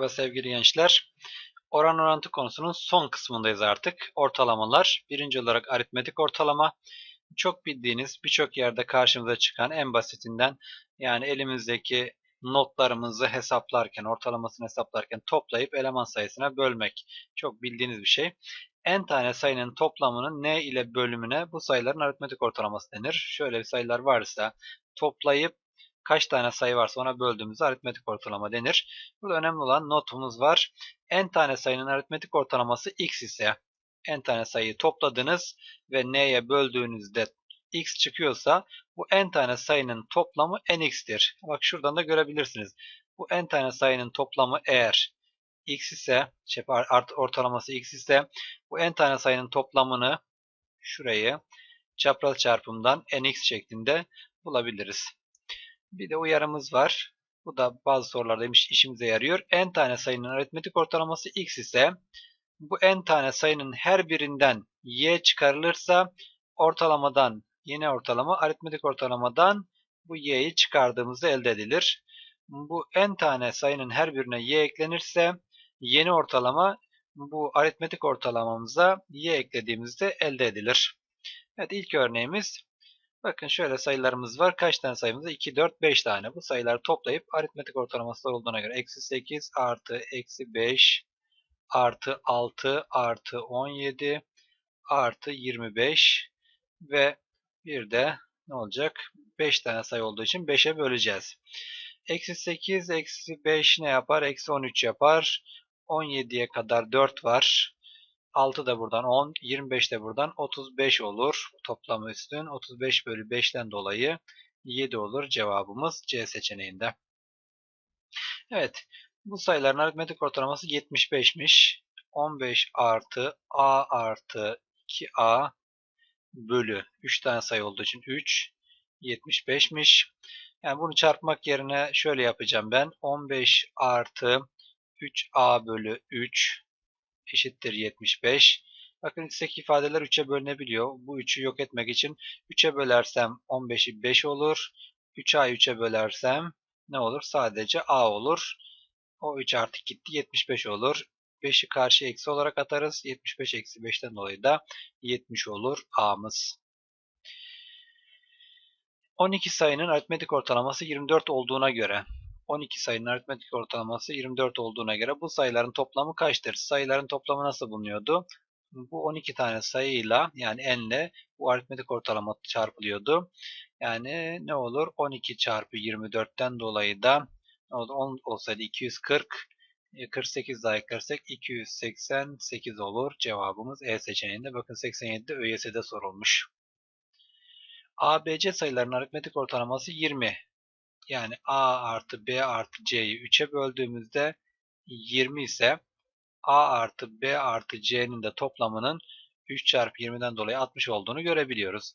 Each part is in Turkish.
Merhaba sevgili gençler. Oran orantı konusunun son kısmındayız artık. Ortalamalar. Birinci olarak aritmetik ortalama. Çok bildiğiniz birçok yerde karşımıza çıkan en basitinden yani elimizdeki notlarımızı hesaplarken, ortalamasını hesaplarken toplayıp eleman sayısına bölmek. Çok bildiğiniz bir şey. N tane sayının toplamının N ile bölümüne bu sayıların aritmetik ortalaması denir. Şöyle bir sayılar varsa toplayıp kaç tane sayı varsa ona böldüğümüzde aritmetik ortalama denir. Burada önemli olan notumuz var. n tane sayının aritmetik ortalaması x ise n tane sayıyı topladınız ve n'ye böldüğünüzde x çıkıyorsa bu n tane sayının toplamı nx'tir. Bak şuradan da görebilirsiniz. Bu n tane sayının toplamı eğer x ise, şey, ortalaması x ise bu n tane sayının toplamını şurayı çapraz çarpımdan nx şeklinde bulabiliriz. Bir de uyarımız var. Bu da bazı sorularda işimize yarıyor. n tane sayının aritmetik ortalaması x ise bu n tane sayının her birinden y çıkarılırsa ortalamadan yeni ortalama aritmetik ortalamadan bu y'yi çıkardığımızda elde edilir. Bu n tane sayının her birine y eklenirse yeni ortalama bu aritmetik ortalamamıza y eklediğimizde elde edilir. Evet ilk örneğimiz Bakın şöyle sayılarımız var. Kaç tane sayımız var? 2, 4, 5 tane. Bu sayıları toplayıp aritmetik ortalaması olduğuna göre eksi 8 artı eksi 5 artı 6 artı 17 artı 25 ve bir de ne olacak? 5 tane sayı olduğu için 5'e böleceğiz. Eksi 8 eksi 5 ne yapar? Eksi 13 yapar. 17'ye kadar 4 var. 6 da buradan 10, 25 de buradan 35 olur. Toplamı üstün 35 bölü 5'ten dolayı 7 olur. Cevabımız C seçeneğinde. Evet. Bu sayıların aritmetik ortalaması 75'miş. 15 artı A artı 2A bölü 3 tane sayı olduğu için 3 75'miş. Yani bunu çarpmak yerine şöyle yapacağım ben. 15 artı 3A bölü 3 eşittir 75. Bakın üstteki ifadeler 3'e bölünebiliyor. Bu 3'ü yok etmek için 3'e bölersem 15'i 5 olur. 3a'yı 3'e bölersem ne olur? Sadece a olur. O 3 artık gitti 75 olur. 5'i karşı eksi olarak atarız. 75 eksi 5'ten dolayı da 70 olur a'mız. 12 sayının aritmetik ortalaması 24 olduğuna göre 12 sayının aritmetik ortalaması 24 olduğuna göre bu sayıların toplamı kaçtır? Sayıların toplamı nasıl bulunuyordu? Bu 12 tane sayıyla yani n ile bu aritmetik ortalama çarpılıyordu. Yani ne olur? 12 çarpı 24'ten dolayı da ne olur? 10 olsaydı 240 48 daha eklersek 288 olur. Cevabımız E seçeneğinde. Bakın 87'de ÖYS'de sorulmuş. ABC sayılarının aritmetik ortalaması 20 yani a artı b artı c'yi 3'e böldüğümüzde 20 ise a artı b artı c'nin de toplamının 3 çarpı 20'den dolayı 60 olduğunu görebiliyoruz.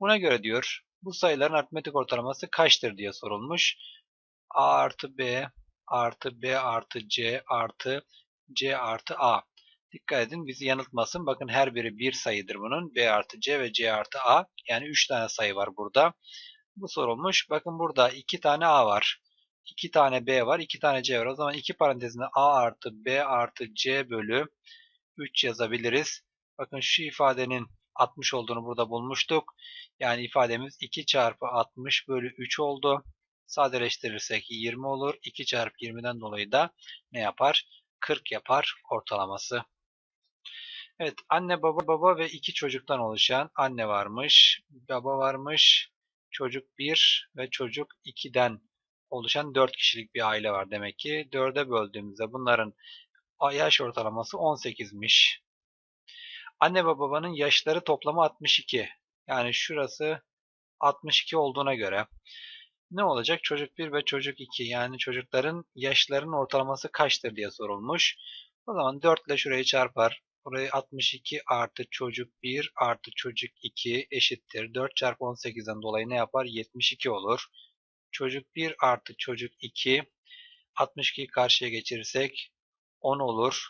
Buna göre diyor bu sayıların aritmetik ortalaması kaçtır diye sorulmuş. a artı b artı b artı c artı c artı a. Dikkat edin bizi yanıltmasın. Bakın her biri bir sayıdır bunun. b artı c ve c artı a. Yani 3 tane sayı var burada. Bu sorulmuş. Bakın burada 2 tane A var. 2 tane B var. 2 tane C var. O zaman 2 parantezinde A artı B artı C bölü 3 yazabiliriz. Bakın şu ifadenin 60 olduğunu burada bulmuştuk. Yani ifademiz 2 çarpı 60 bölü 3 oldu. Sadeleştirirsek 20 olur. 2 çarpı 20'den dolayı da ne yapar? 40 yapar ortalaması. Evet anne baba baba ve iki çocuktan oluşan anne varmış, baba varmış, çocuk 1 ve çocuk 2'den oluşan 4 kişilik bir aile var demek ki. 4'e böldüğümüzde bunların yaş ortalaması 18'miş. Anne ve babanın yaşları toplamı 62. Yani şurası 62 olduğuna göre ne olacak? Çocuk 1 ve çocuk 2 yani çocukların yaşlarının ortalaması kaçtır diye sorulmuş. O zaman 4 ile şurayı çarpar. Burayı 62 artı çocuk 1 artı çocuk 2 eşittir. 4 çarpı 18'den dolayı ne yapar? 72 olur. Çocuk 1 artı çocuk 2 62'yi karşıya geçirirsek 10 olur.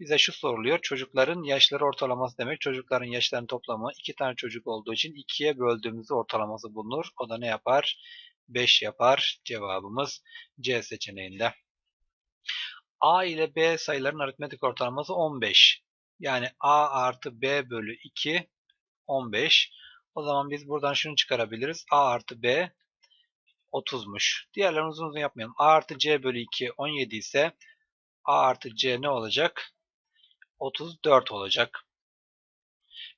Bize şu soruluyor. Çocukların yaşları ortalaması demek. Çocukların yaşlarının toplamı 2 tane çocuk olduğu için 2'ye böldüğümüzde ortalaması bulunur. O da ne yapar? 5 yapar. Cevabımız C seçeneğinde. A ile B sayıların aritmetik ortalaması 15. Yani A artı B bölü 2 15. O zaman biz buradan şunu çıkarabiliriz. A artı B 30'muş. Diğerlerini uzun uzun yapmayalım. A artı C bölü 2 17 ise A artı C ne olacak? 34 olacak.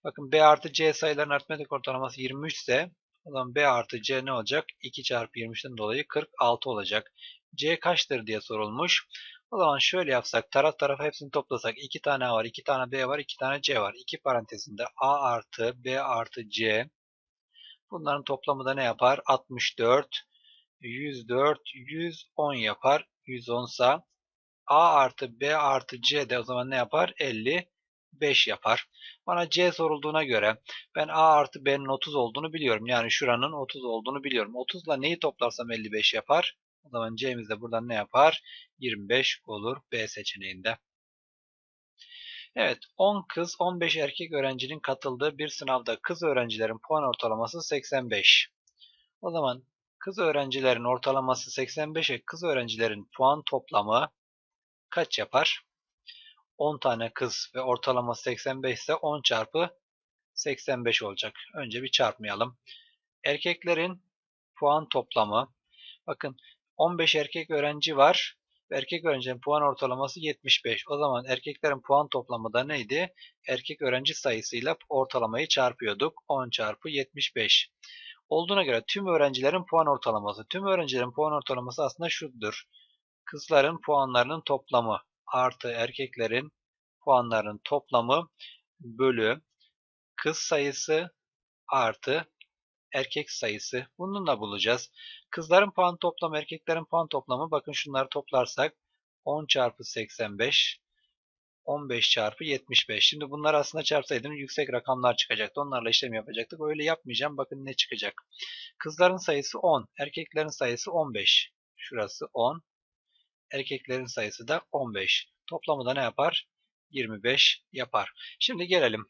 Bakın B artı C sayıların aritmetik ortalaması 23 ise o zaman B artı C ne olacak? 2 çarpı 23'ten dolayı 46 olacak. C kaçtır diye sorulmuş. O zaman şöyle yapsak taraf tarafa hepsini toplasak 2 tane A var, 2 tane B var, 2 tane C var. 2 parantezinde A artı B artı C. Bunların toplamı da ne yapar? 64, 104, 110 yapar. 110 sa A artı B artı C de o zaman ne yapar? 55 yapar. Bana C sorulduğuna göre ben A artı B'nin 30 olduğunu biliyorum. Yani şuranın 30 olduğunu biliyorum. 30 ile neyi toplarsam 55 yapar? O zaman C'miz de buradan ne yapar? 25 olur B seçeneğinde. Evet 10 kız 15 erkek öğrencinin katıldığı bir sınavda kız öğrencilerin puan ortalaması 85. O zaman kız öğrencilerin ortalaması 85'e kız öğrencilerin puan toplamı kaç yapar? 10 tane kız ve ortalama 85 ise 10 çarpı 85 olacak. Önce bir çarpmayalım. Erkeklerin puan toplamı bakın 15 erkek öğrenci var. Erkek öğrencinin puan ortalaması 75. O zaman erkeklerin puan toplamı da neydi? Erkek öğrenci sayısıyla ortalamayı çarpıyorduk. 10 çarpı 75. Olduğuna göre tüm öğrencilerin puan ortalaması. Tüm öğrencilerin puan ortalaması aslında şudur. Kızların puanlarının toplamı artı erkeklerin puanlarının toplamı bölü kız sayısı artı erkek sayısı. Bununla bulacağız. Kızların puan toplamı, erkeklerin puan toplamı. Bakın şunları toplarsak 10 çarpı 85, 15 çarpı 75. Şimdi bunlar aslında çarpsaydım yüksek rakamlar çıkacaktı. Onlarla işlem yapacaktık. Öyle yapmayacağım. Bakın ne çıkacak. Kızların sayısı 10, erkeklerin sayısı 15. Şurası 10. Erkeklerin sayısı da 15. Toplamı da ne yapar? 25 yapar. Şimdi gelelim.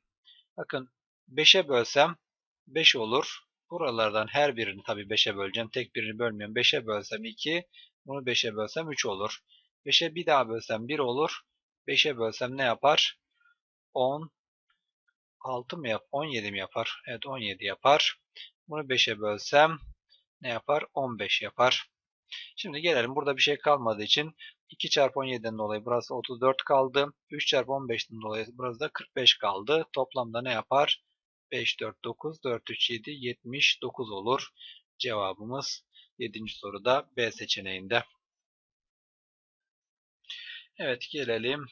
Bakın 5'e bölsem 5 olur. Buralardan her birini tabii 5'e böleceğim. Tek birini bölmüyorum. 5'e bölsem 2. Bunu 5'e bölsem 3 olur. 5'e bir daha bölsem 1 olur. 5'e bölsem ne yapar? 10. 6 mı yap? 17 mi yapar? Evet 17 yapar. Bunu 5'e bölsem ne yapar? 15 yapar. Şimdi gelelim. Burada bir şey kalmadığı için 2 çarpı 17'den dolayı burası 34 kaldı. 3 çarpı 15'ten dolayı burası da 45 kaldı. Toplamda ne yapar? 5, 4, 9, 4, 3, 7, 79 olur. Cevabımız 7. soruda B seçeneğinde. Evet gelelim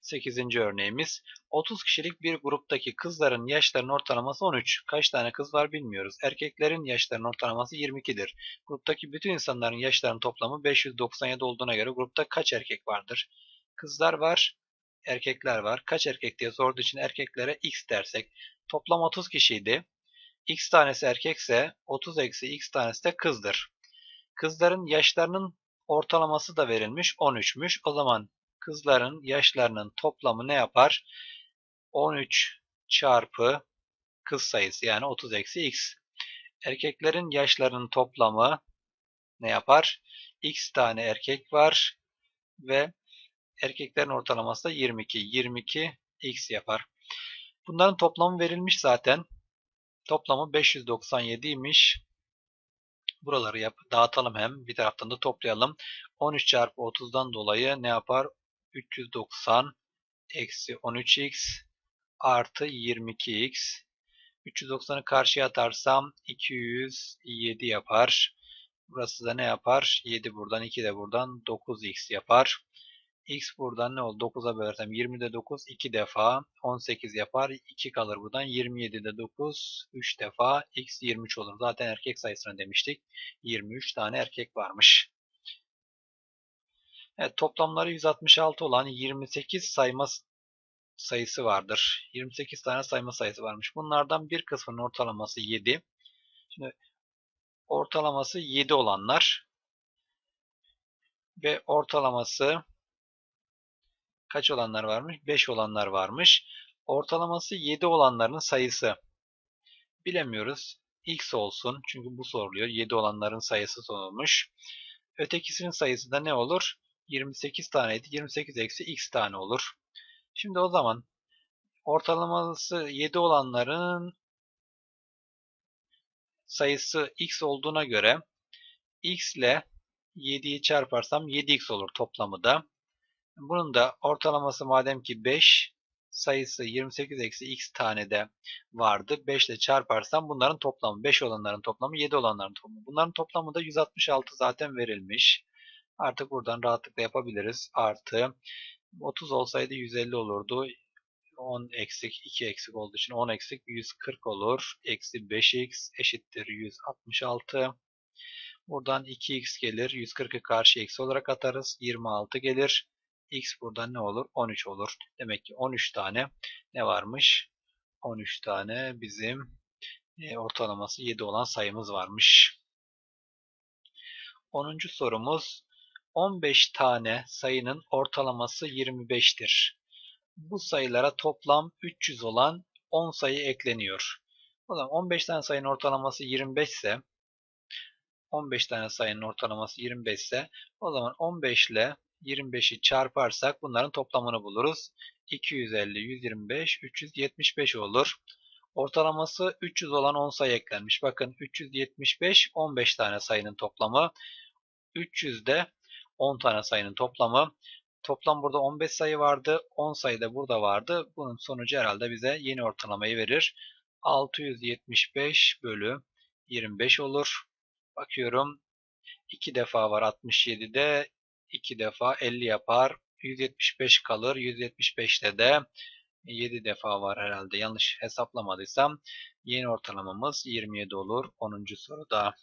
8. örneğimiz. 30 kişilik bir gruptaki kızların yaşlarının ortalaması 13. Kaç tane kız var bilmiyoruz. Erkeklerin yaşlarının ortalaması 22'dir. Gruptaki bütün insanların yaşlarının toplamı 597 olduğuna göre grupta kaç erkek vardır? Kızlar var, erkekler var. Kaç erkek diye sorduğu için erkeklere x dersek. Toplam 30 kişiydi. x tanesi erkekse 30 eksi x tanesi de kızdır. Kızların yaşlarının ortalaması da verilmiş 13'müş. O zaman kızların yaşlarının toplamı ne yapar? 13 çarpı kız sayısı yani 30 eksi x. Erkeklerin yaşlarının toplamı ne yapar? x tane erkek var ve erkeklerin ortalaması da 22. 22 x yapar. Bunların toplamı verilmiş zaten. Toplamı 597 imiş. Buraları yap, dağıtalım hem. Bir taraftan da toplayalım. 13 çarpı 30'dan dolayı ne yapar? 390 eksi 13x artı 22x. 390'ı karşıya atarsam 207 yapar. Burası da ne yapar? 7 buradan 2 de buradan 9x yapar. X buradan ne oldu? 9'a bölersem 20'de 9 2 defa 18 yapar. 2 kalır buradan 27'de 9 3 defa x 23 olur. Zaten erkek sayısını demiştik. 23 tane erkek varmış. Evet, toplamları 166 olan 28 sayma sayısı vardır. 28 tane sayma sayısı varmış. Bunlardan bir kısmının ortalaması 7. Şimdi ortalaması 7 olanlar ve ortalaması kaç olanlar varmış? 5 olanlar varmış. Ortalaması 7 olanların sayısı bilemiyoruz. X olsun. Çünkü bu soruluyor. 7 olanların sayısı sorulmuş. Ötekisinin sayısı da ne olur? 28 taneydi. 28 eksi x tane olur. Şimdi o zaman ortalaması 7 olanların sayısı x olduğuna göre x ile 7'yi çarparsam 7x olur toplamı da. Bunun da ortalaması madem ki 5 sayısı 28 eksi x tane de vardı. 5 ile çarparsam bunların toplamı 5 olanların toplamı 7 olanların toplamı. Bunların toplamı da 166 zaten verilmiş. Artık buradan rahatlıkla yapabiliriz. Artı 30 olsaydı 150 olurdu. 10 eksik 2 eksik olduğu için 10 eksik 140 olur. Eksi 5x eşittir 166. Buradan 2x gelir. 140'ı karşı eksi olarak atarız. 26 gelir. X buradan ne olur? 13 olur. Demek ki 13 tane ne varmış? 13 tane bizim e, ortalaması 7 olan sayımız varmış. 10. sorumuz 15 tane sayının ortalaması 25'tir. Bu sayılara toplam 300 olan 10 sayı ekleniyor. O zaman 15 tane sayının ortalaması 25 ise 15 tane sayının ortalaması 25 ise o zaman 15 ile 25'i çarparsak bunların toplamını buluruz. 250, 125, 375 olur. Ortalaması 300 olan 10 sayı eklenmiş. Bakın 375, 15 tane sayının toplamı. 300 de 10 tane sayının toplamı. Toplam burada 15 sayı vardı. 10 sayı da burada vardı. Bunun sonucu herhalde bize yeni ortalamayı verir. 675 bölü 25 olur. Bakıyorum 2 defa var 67'de 2 defa 50 yapar. 175 kalır. 175'te de 7 defa var herhalde. Yanlış hesaplamadıysam yeni ortalamamız 27 olur. 10. soruda.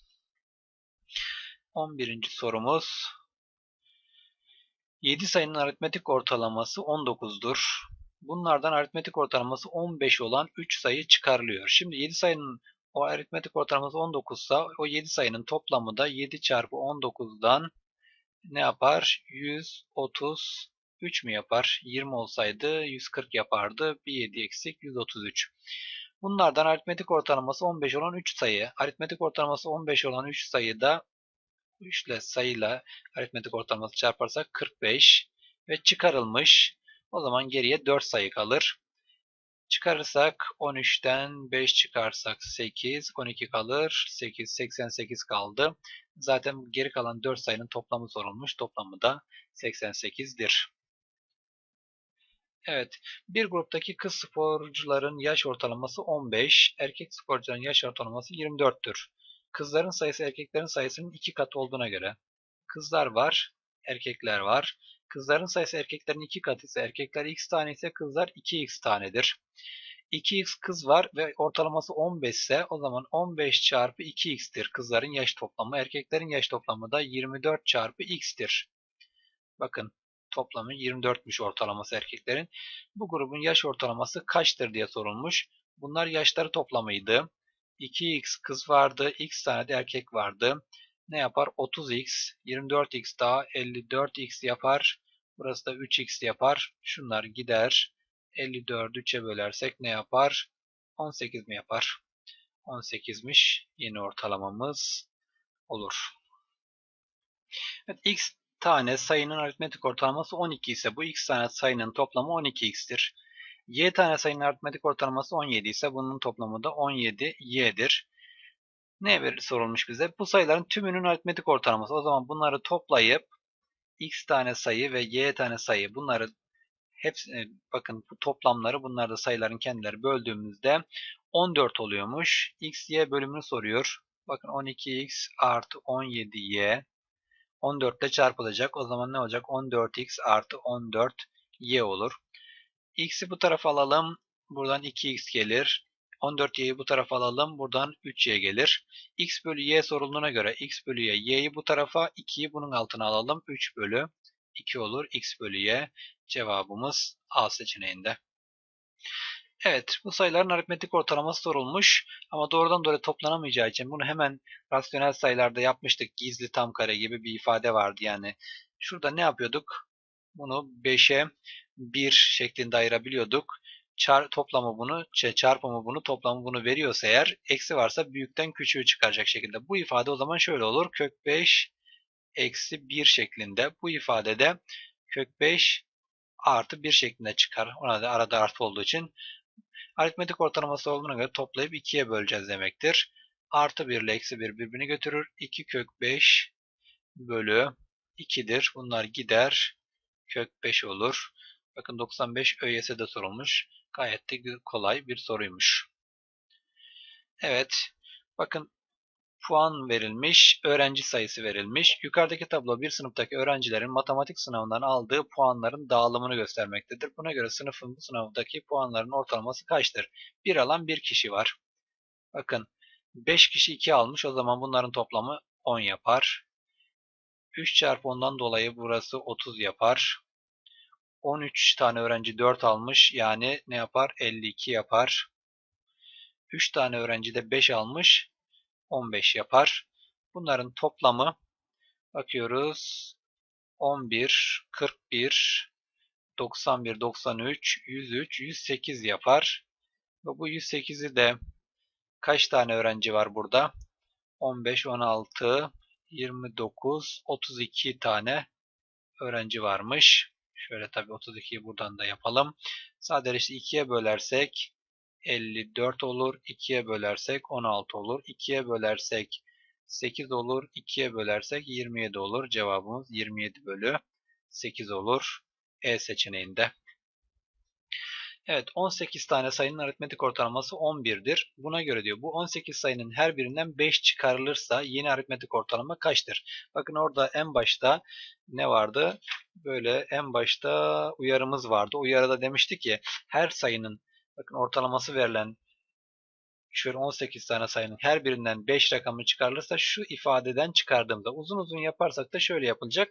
11. sorumuz 7 sayının aritmetik ortalaması 19'dur. Bunlardan aritmetik ortalaması 15 olan 3 sayı çıkarılıyor. Şimdi 7 sayının o aritmetik ortalaması 19 ise o 7 sayının toplamı da 7 çarpı 19'dan ne yapar? 133 mü yapar? 20 olsaydı 140 yapardı. Bir 7 eksik 133. Bunlardan aritmetik ortalaması 15 olan 3 sayı. Aritmetik ortalaması 15 olan 3 sayıda 3 ile sayıyla aritmetik ortalaması çarparsak 45 ve çıkarılmış. O zaman geriye 4 sayı kalır. Çıkarırsak 13'ten 5 çıkarsak 8, 12 kalır. 8, 88 kaldı. Zaten geri kalan 4 sayının toplamı sorulmuş. Toplamı da 88'dir. Evet, bir gruptaki kız sporcuların yaş ortalaması 15, erkek sporcuların yaş ortalaması 24'tür. Kızların sayısı erkeklerin sayısının 2 katı olduğuna göre kızlar var, erkekler var. Kızların sayısı erkeklerin 2 katı ise erkekler x tane ise kızlar 2x tanedir. 2x kız var ve ortalaması 15 ise o zaman 15 çarpı 2x'tir. Kızların yaş toplamı. Erkeklerin yaş toplamı da 24 çarpı x'tir. Bakın toplamı 24'müş ortalaması erkeklerin. Bu grubun yaş ortalaması kaçtır diye sorulmuş. Bunlar yaşları toplamıydı. 2x kız vardı, x tane de erkek vardı. Ne yapar? 30x, 24x daha 54x yapar. Burası da 3x yapar. Şunlar gider. 54'ü 3'e bölersek ne yapar? 18 mi yapar? 18'miş. Yeni ortalamamız olur. Evet, x tane sayının aritmetik ortalaması 12 ise bu x tane sayının toplamı 12x'tir. y tane sayının aritmetik ortalaması 17 ise bunun toplamı da 17y'dir. Ne verir sorulmuş bize? Bu sayıların tümünün aritmetik ortalaması. O zaman bunları toplayıp x tane sayı ve y tane sayı bunları hepsi e, bakın bu toplamları bunlar da sayıların kendileri böldüğümüzde 14 oluyormuş. x y bölümünü soruyor. Bakın 12x artı 17y 14 ile çarpılacak. O zaman ne olacak? 14x artı 14y olur. x'i bu tarafa alalım. Buradan 2x gelir. 14y'yi bu tarafa alalım. Buradan 3y gelir. x bölü y sorulduğuna göre x bölü y. y'yi bu tarafa 2'yi bunun altına alalım. 3 bölü 2 olur. x bölü y. Cevabımız A seçeneğinde. Evet, bu sayıların aritmetik ortalaması sorulmuş ama doğrudan doğruya toplanamayacağı için bunu hemen rasyonel sayılarda yapmıştık. Gizli tam kare gibi bir ifade vardı yani. Şurada ne yapıyorduk? Bunu 5'e 1 şeklinde ayırabiliyorduk. Çar, toplamı bunu, çarpımı bunu, toplamı bunu veriyorsa eğer, eksi varsa büyükten küçüğü çıkaracak şekilde. Bu ifade o zaman şöyle olur. Kök 5 eksi 1 şeklinde. Bu ifadede kök 5 artı 1 şeklinde çıkar. Ona da arada artı olduğu için aritmetik ortalaması olduğuna göre toplayıp 2'ye böleceğiz demektir. Artı 1 ile eksi 1 birbirini götürür. 2 kök 5 bölü 2'dir. Bunlar gider. Kök 5 olur. Bakın 95 ÖYS'de sorulmuş. Gayet de kolay bir soruymuş. Evet. Bakın puan verilmiş, öğrenci sayısı verilmiş. Yukarıdaki tablo bir sınıftaki öğrencilerin matematik sınavından aldığı puanların dağılımını göstermektedir. Buna göre sınıfın bu sınavdaki puanların ortalaması kaçtır? Bir alan bir kişi var. Bakın 5 kişi 2 almış o zaman bunların toplamı 10 yapar. 3 çarpı 10'dan dolayı burası 30 yapar. 13 tane öğrenci 4 almış yani ne yapar? 52 yapar. 3 tane öğrenci de 5 almış 15 yapar. Bunların toplamı bakıyoruz 11, 41, 91, 93, 103, 108 yapar. Ve bu 108'i de kaç tane öğrenci var burada? 15, 16, 29, 32 tane öğrenci varmış. Şöyle tabi 32'yi buradan da yapalım. Sadeleşti 2'ye bölersek 54 olur. 2'ye bölersek 16 olur. 2'ye bölersek 8 olur. 2'ye bölersek 27 olur. Cevabımız 27 bölü 8 olur. E seçeneğinde. Evet 18 tane sayının aritmetik ortalaması 11'dir. Buna göre diyor bu 18 sayının her birinden 5 çıkarılırsa yeni aritmetik ortalama kaçtır? Bakın orada en başta ne vardı? Böyle en başta uyarımız vardı. Uyarıda demiştik ki her sayının bakın ortalaması verilen şöyle 18 tane sayının her birinden 5 rakamı çıkarılırsa şu ifadeden çıkardığımda uzun uzun yaparsak da şöyle yapılacak.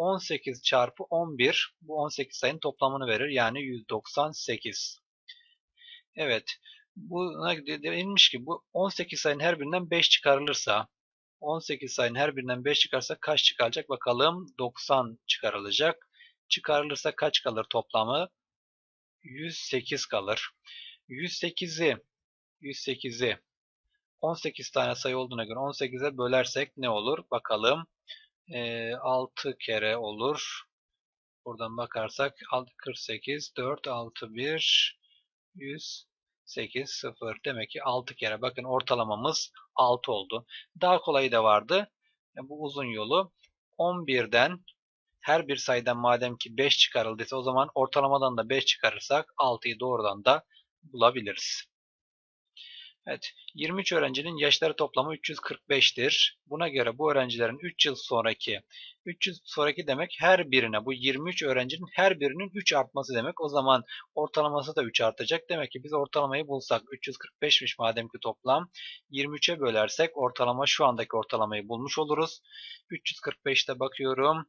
18 çarpı 11 bu 18 sayının toplamını verir. Yani 198. Evet. Buna denilmiş ki bu 18 sayının her birinden 5 çıkarılırsa 18 sayının her birinden 5 çıkarsa kaç çıkaracak bakalım. 90 çıkarılacak. Çıkarılırsa kaç kalır toplamı? 108 kalır. 108'i 108'i 18 tane sayı olduğuna göre 18'e bölersek ne olur? Bakalım e, 6 kere olur. Buradan bakarsak 48, 4, 6, 1, 108, 0. Demek ki 6 kere. Bakın ortalamamız 6 oldu. Daha kolayı da vardı. E, bu uzun yolu 11'den her bir sayıdan madem ki 5 çıkarıldıysa o zaman ortalamadan da 5 çıkarırsak 6'yı doğrudan da bulabiliriz. Evet, 23 öğrencinin yaşları toplamı 345'tir. Buna göre bu öğrencilerin 3 yıl sonraki, 3 yıl sonraki demek her birine, bu 23 öğrencinin her birinin 3 artması demek. O zaman ortalaması da 3 artacak. Demek ki biz ortalamayı bulsak 345'miş madem ki toplam. 23'e bölersek ortalama şu andaki ortalamayı bulmuş oluruz. 345'te bakıyorum.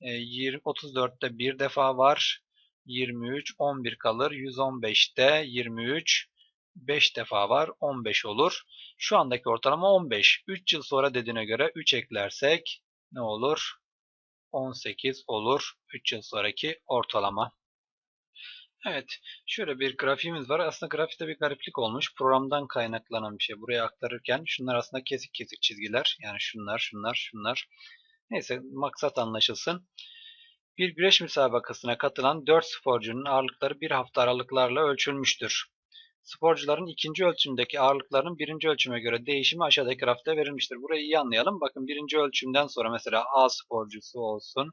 20, 34'te bir defa var. 23, 11 kalır. 115'te 23, 5 defa var. 15 olur. Şu andaki ortalama 15. 3 yıl sonra dediğine göre 3 eklersek ne olur? 18 olur. 3 yıl sonraki ortalama. Evet. Şöyle bir grafiğimiz var. Aslında grafikte bir gariplik olmuş. Programdan kaynaklanan bir şey. Buraya aktarırken şunlar aslında kesik kesik çizgiler. Yani şunlar, şunlar, şunlar. Neyse maksat anlaşılsın. Bir güreş müsabakasına katılan 4 sporcunun ağırlıkları bir hafta aralıklarla ölçülmüştür. Sporcuların ikinci ölçümdeki ağırlıklarının birinci ölçüme göre değişimi aşağıdaki grafta verilmiştir. Burayı iyi anlayalım. Bakın birinci ölçümden sonra mesela A sporcusu olsun,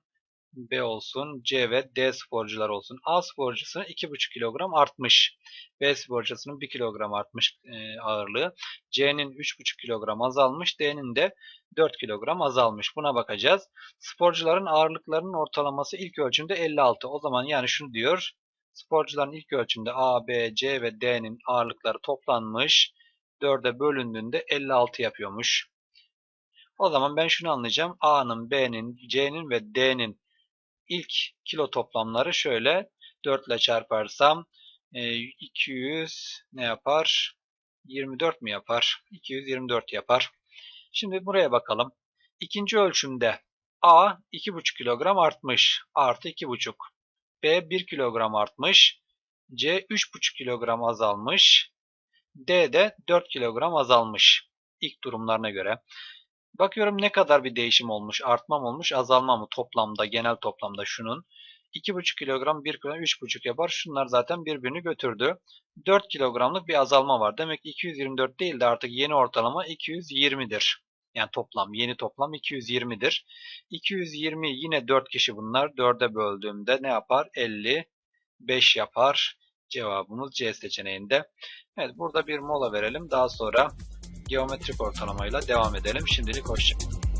B olsun, C ve D sporcular olsun. A sporcusunun 2,5 kilogram artmış. B sporcusunun 1 kilogram artmış e, ağırlığı. C'nin 3,5 kilogram azalmış. D'nin de 4 kilogram azalmış. Buna bakacağız. Sporcuların ağırlıklarının ortalaması ilk ölçümde 56. O zaman yani şunu diyor. Sporcuların ilk ölçümde A, B, C ve D'nin ağırlıkları toplanmış. 4'e bölündüğünde 56 yapıyormuş. O zaman ben şunu anlayacağım. A'nın, B'nin, C'nin ve D'nin ilk kilo toplamları şöyle 4 ile çarparsam 200 e, ne yapar? 24 mi yapar? 224 yapar. Şimdi buraya bakalım. İkinci ölçümde A 2,5 kilogram artmış. Artı 2,5. B 1 kilogram artmış. C 3,5 kilogram azalmış. D de 4 kilogram azalmış. İlk durumlarına göre. Bakıyorum ne kadar bir değişim olmuş, artma mı olmuş, azalma mı toplamda, genel toplamda şunun. 2,5 kilogram 1 kilogram 3,5 yapar. Şunlar zaten birbirini götürdü. 4 kilogramlık bir azalma var. Demek ki 224 değil de artık yeni ortalama 220'dir. Yani toplam, yeni toplam 220'dir. 220 yine 4 kişi bunlar. 4'e böldüğümde ne yapar? 55 yapar. Cevabımız C seçeneğinde. Evet burada bir mola verelim. Daha sonra geometrik ortalamayla devam edelim. Şimdilik hoşçakalın.